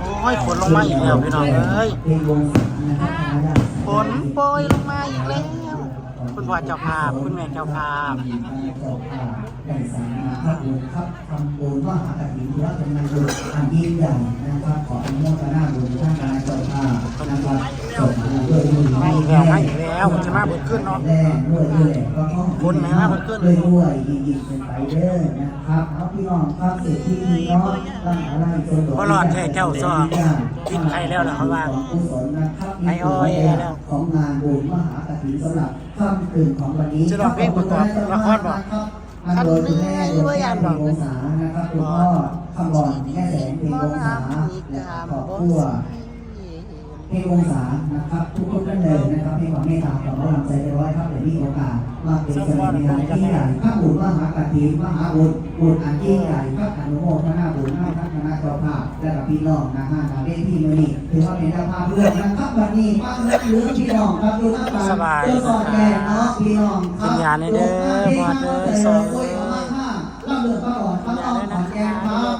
โอ้ยฝนลงมาอีกแล้วพี่น้องเอ้ยฝนโปรยลงมาอีกแล้วคุณพ่อเจ้าภาพคุณแม่เจ้าภาพได้สานะครับบุญครับทำบุญว่าหากฐินถือว่าเป็นงานบุญอันยิ่งใหญ่นะครับขออนุโมทนาบุญท่านคณะเจ้าภาพนะครับส่ง มาด้วยมือมาอีกแล้วไมาอีกแล้วมันจะมาเบิดขึ้นเนาะคนไหนมาเบิดขึ้นด้วยด้วยยิงๆเป็นไปเด้อนะครับเอาพี่น้องครับเศรษฐีพี่น้องตั้งอะไรจนบ่รอดแท้เจ้าซ้อกินไข่แล้วล่ะเขาว่าไอ้อ้อยแล้วของงานบุญมหากฐินสำหรับค่ำคืนของวันนี้จะร้องเพลงประกอบละครบ่ท่านโดยคุณแม่โดยแม่เพลงวงศานะครับคุณพ่อคำบอลแม่แสงเพลงวงศาและครอบครั วเพลงวงศานะครับ ทุกคนท่านเลยนะครับเพลงความเมตตาของพระรามใจร้อยครับเดี๋ยวมีโอกาสมาเป็นสมัยงานที่ใหญ่พระบุญมหากฐินมหาบุญบุญอันยิ่งใหญ่พระอนุโมทนาบุญให้พระคณะเจ้าภาพและกับพี่น้องนะฮะทางเวทีมือนี้ถือว่าเป็นเจ้าภาพเรื่องนะครับวันนี้ป้าเลือกหรือพี่น้องครับดูหน้าตาสบายเจ้สอดแก่เนาะพี่น้องครับกินยาในเด้อพอเด้อสองโอ้ยเอามาค่ะลำเลือดป้าอ่อนป้าอย่าอ่อนด้วยอ่นะอนแกคะงคดูรัแลบ